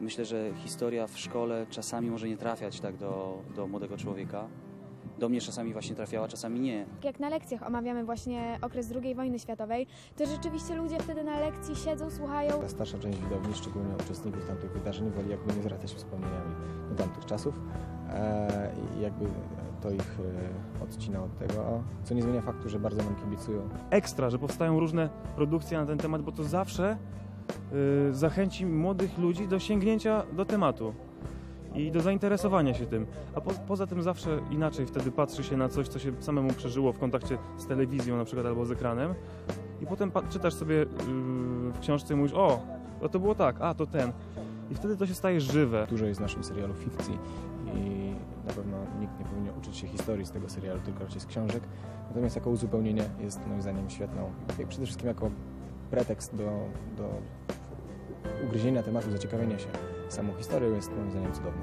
Myślę, że historia w szkole czasami może nie trafiać tak do, do młodego człowieka. Do mnie czasami właśnie trafiała, czasami nie. Jak na lekcjach omawiamy właśnie okres II wojny światowej, to rzeczywiście ludzie wtedy na lekcji siedzą, słuchają. Ta starsza część widowni, szczególnie uczestników tamtych wydarzeń, woli jakby nie zwracać wspomnieniami do tamtych czasów e, i jakby to ich e, odcina od tego, co nie zmienia faktu, że bardzo nam kibicują. ekstra, że powstają różne produkcje na ten temat, bo to zawsze zachęci młodych ludzi do sięgnięcia do tematu i do zainteresowania się tym. A po, poza tym zawsze inaczej wtedy patrzy się na coś, co się samemu przeżyło w kontakcie z telewizją na przykład albo z ekranem i potem czytasz sobie y, w książce i mówisz, o, no to było tak, a to ten. I wtedy to się staje żywe. Dużo jest w naszym serialu fikcji i na pewno nikt nie powinien uczyć się historii z tego serialu, tylko raczej z książek. Natomiast jako uzupełnienie jest moim zdaniem świetną, przede wszystkim jako pretekst do, do ugryzienia tematu, zaciekawienia się samą historią jest moim zdaniem cudowny.